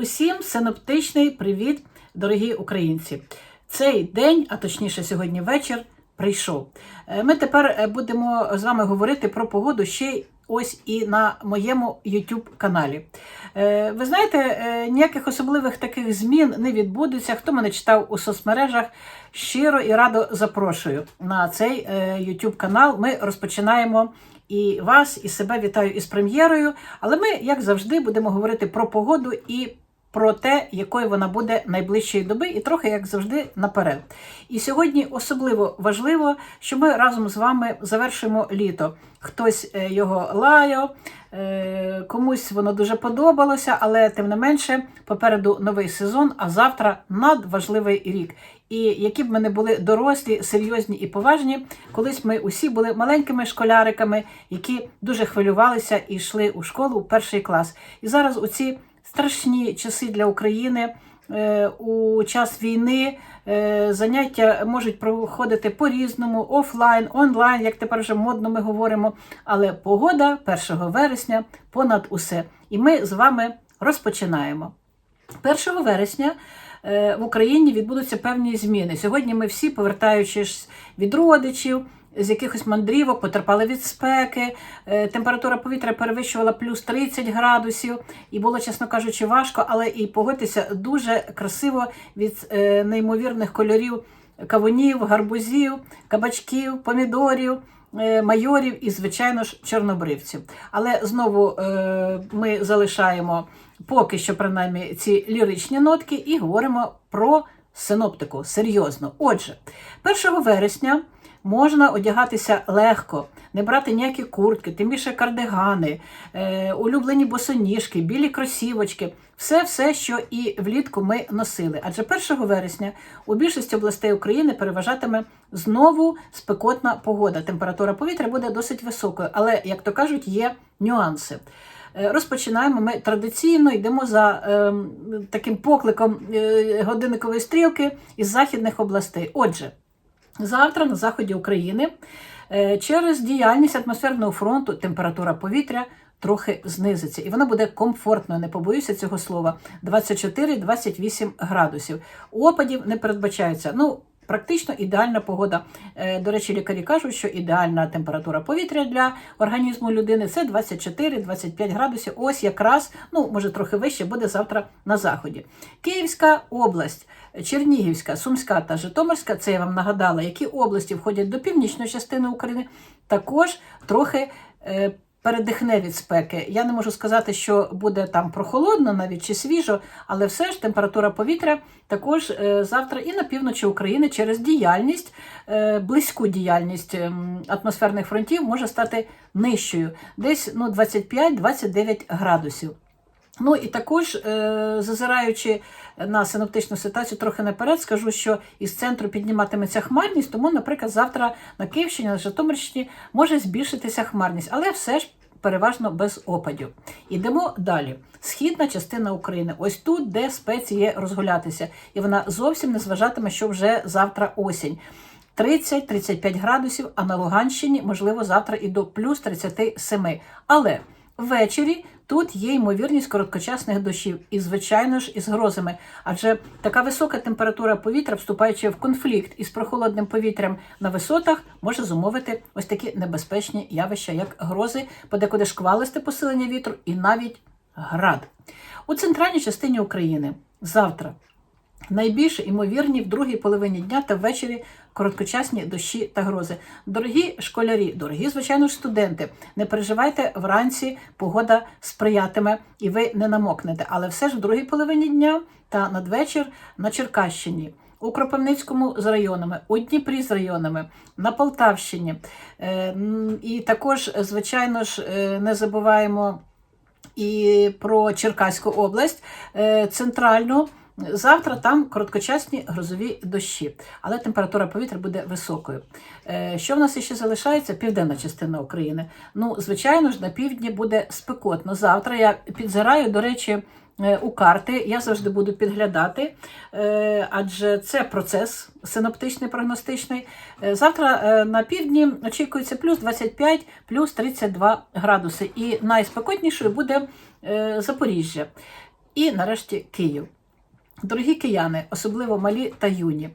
Усім синоптичний привіт, дорогі українці. Цей день, а точніше сьогодні вечір, прийшов. Е, Ми тепер е, будемо з вами говорити про погоду ще й ось і на моєму YouTube каналі. Е, Ви знаєте, ніяких особливих таких змін не відбудеться. Хто мене читав у соцмережах, щиро і радо запрошую на цей YouTube канал. Ми розпочинаємо і вас, і себе вітаю із прем'єрою. Але ми, як завжди, будемо говорити про погоду і про те, якою вона буде найближчої доби, і трохи, як завжди, наперед. І сьогодні особливо важливо, що ми разом з вами завершимо літо. Хтось е, його лаяв, е, комусь воно дуже подобалося, але тим не менше, попереду новий сезон, а завтра надважливий рік. І які б ми не були дорослі, серйозні і поважні, колись ми усі були маленькими школяриками, які дуже хвилювалися і йшли у школу у перший клас. І зараз у ці страшні часи для України. е, У час війни е, заняття можуть проходити по-різному, офлайн, онлайн, як тепер вже модно ми говоримо. Але погода 1 вересня понад усе. І ми з вами розпочинаємо. 1 вересня е, в Україні відбудуться певні зміни. Сьогодні ми всі, повертаючись від родичів, з якихось мандрівок, потерпали від спеки, е, температура повітря перевищувала плюс 30 градусів, і було, чесно кажучи, важко, але і погодьтеся дуже красиво від е, неймовірних кольорів кавунів, гарбузів, кабачків, помідорів. е, Майорів і, звичайно ж, чорнобривців. Але знову ми залишаємо поки що, принаймні, ці ліричні нотки і говоримо про синоптику серйозно. Отже, 1 вересня можна одягатися легко, не брати ніякі куртки, тим більше кардигани, е, улюблені босоніжки, білі кросівочки. Все, все, що і влітку ми носили. Адже 1 вересня у більшості областей України переважатиме знову спекотна погода. Температура повітря буде досить високою, але, як то кажуть, є нюанси. Е, Розпочинаємо ми традиційно йдемо за е, таким покликом е, годинникової стрілки із західних областей. Отже, завтра на заході України е, через діяльність атмосферного фронту температура повітря трохи знизиться, і вона буде комфортною, не побоюся цього слова. 24-28 градусів. Опадів не передбачається. Ну, Практично ідеальна погода. Е, До речі, лікарі кажуть, що ідеальна температура повітря для організму людини це 24-25 градусів. Ось якраз, ну може трохи вище, буде завтра на заході. Київська область, Чернігівська, Сумська та Житомирська, це я вам нагадала, які області входять до північної частини України, також трохи. Передихне від спеки. Я не можу сказати, що буде там прохолодно навіть чи свіжо, але все ж температура повітря також е, завтра і на півночі України через діяльність, е, близьку діяльність ем, атмосферних фронтів може стати нижчою, десь ну, 25-29 градусів. Ну і також, е, зазираючи на синоптичну ситуацію трохи наперед, скажу, що із центру підніматиметься хмарність, тому, наприклад, завтра на Київщині, на Житомирщині може збільшитися хмарність, але все ж переважно без опадів. Ідемо далі. Східна частина України. Ось тут, де спеції розгулятися, і вона зовсім не зважатиме, що вже завтра осінь. 30-35 градусів, а на Луганщині, можливо, завтра і до плюс 37. Але ввечері тут є ймовірність короткочасних дощів, і, звичайно ж, із грозами. Адже така висока температура повітря, вступаючи в конфлікт із прохолодним повітрям на висотах, може зумовити ось такі небезпечні явища, як грози, подекуди шквалисте посилення вітру і навіть град. У центральній частині України завтра Найбільш імовірні в другій половині дня та ввечері короткочасні дощі та грози. Дорогі школярі, дорогі, звичайно студенти, не переживайте вранці, погода сприятиме і ви не намокнете. Але все ж в другій половині дня та надвечір на Черкащині. У Кропивницькому з районами, у Дніпрі з районами, на Полтавщині. Е, І також, звичайно ж, е, не забуваємо і про Черкаську область, е, центральну. Завтра там короткочасні грозові дощі, але температура повітря буде високою. Е, Що в нас ще залишається? Південна частина України. Ну, звичайно ж, на півдні буде спекотно. Завтра я підзираю, до речі, е, у карти. Я завжди буду підглядати, е, адже це процес синоптичний, прогностичний. Завтра на півдні очікується плюс 25, плюс 32 градуси. І найспекотнішою буде Запоріжжя. і нарешті Київ. Дорогі кияни, особливо малі та юні.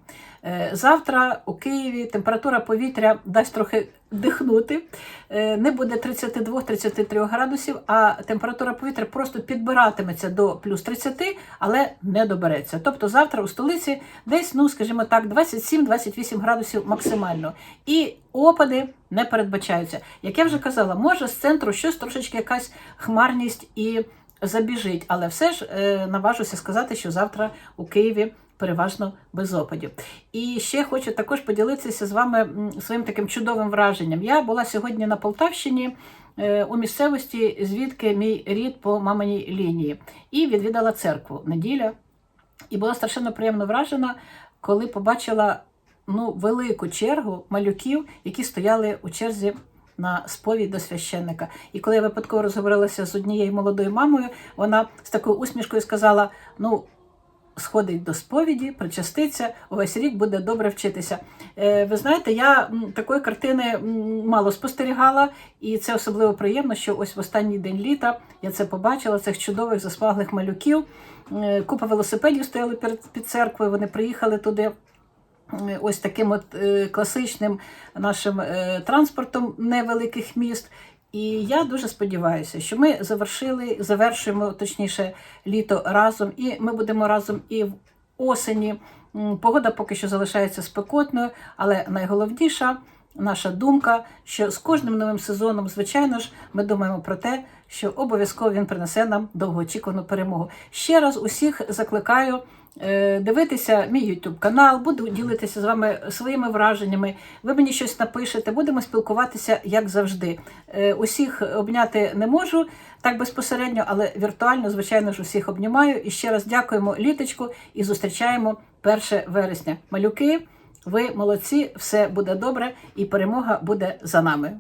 е, Завтра у Києві температура повітря дасть трохи дихнути. Е, Не буде 32-33 градусів, а температура повітря просто підбиратиметься до плюс 30, але не добереться. Тобто завтра у столиці десь, ну скажімо так, 27-28 градусів максимально. І опади не передбачаються. Як я вже казала, може з центру щось трошечки якась хмарність і забіжить, але все ж е, наважуся сказати, що завтра у Києві переважно без опадів. І ще хочу також поділитися з вами своїм таким чудовим враженням. Я була сьогодні на Полтавщині е, у місцевості, звідки мій рід по маминій лінії, і відвідала церкву неділя. І була страшенно приємно вражена, коли побачила ну, велику чергу малюків, які стояли у черзі на сповідь до священника. І коли я випадково розговорилася з однією молодою мамою, вона з такою усмішкою сказала: ну. Сходить до сповіді, причаститься, увесь рік буде добре вчитися. Е, ви знаєте, я такої картини мало спостерігала, і це особливо приємно, що ось в останній день літа я це побачила, цих чудових засмаглих малюків. Е, Купа велосипедів стояли перед під церквою, вони приїхали туди ось таким от е, класичним нашим е, транспортом невеликих міст. І я дуже сподіваюся, що ми завершили, завершуємо точніше літо разом, і ми будемо разом і в осені. Погода поки що залишається спекотною, але найголовніша наша думка, що з кожним новим сезоном, звичайно ж, ми думаємо про те, що обов'язково він принесе нам довгоочікувану перемогу. Ще раз усіх закликаю дивитися мій YouTube канал, буду ділитися з вами своїми враженнями. Ви мені щось напишете, будемо спілкуватися як завжди. Е, Усіх обняти не можу так безпосередньо, але віртуально, звичайно ж, усіх обнімаю. І ще раз дякуємо літочку і зустрічаємо 1 вересня. Малюки, ви молодці, все буде добре, і перемога буде за нами.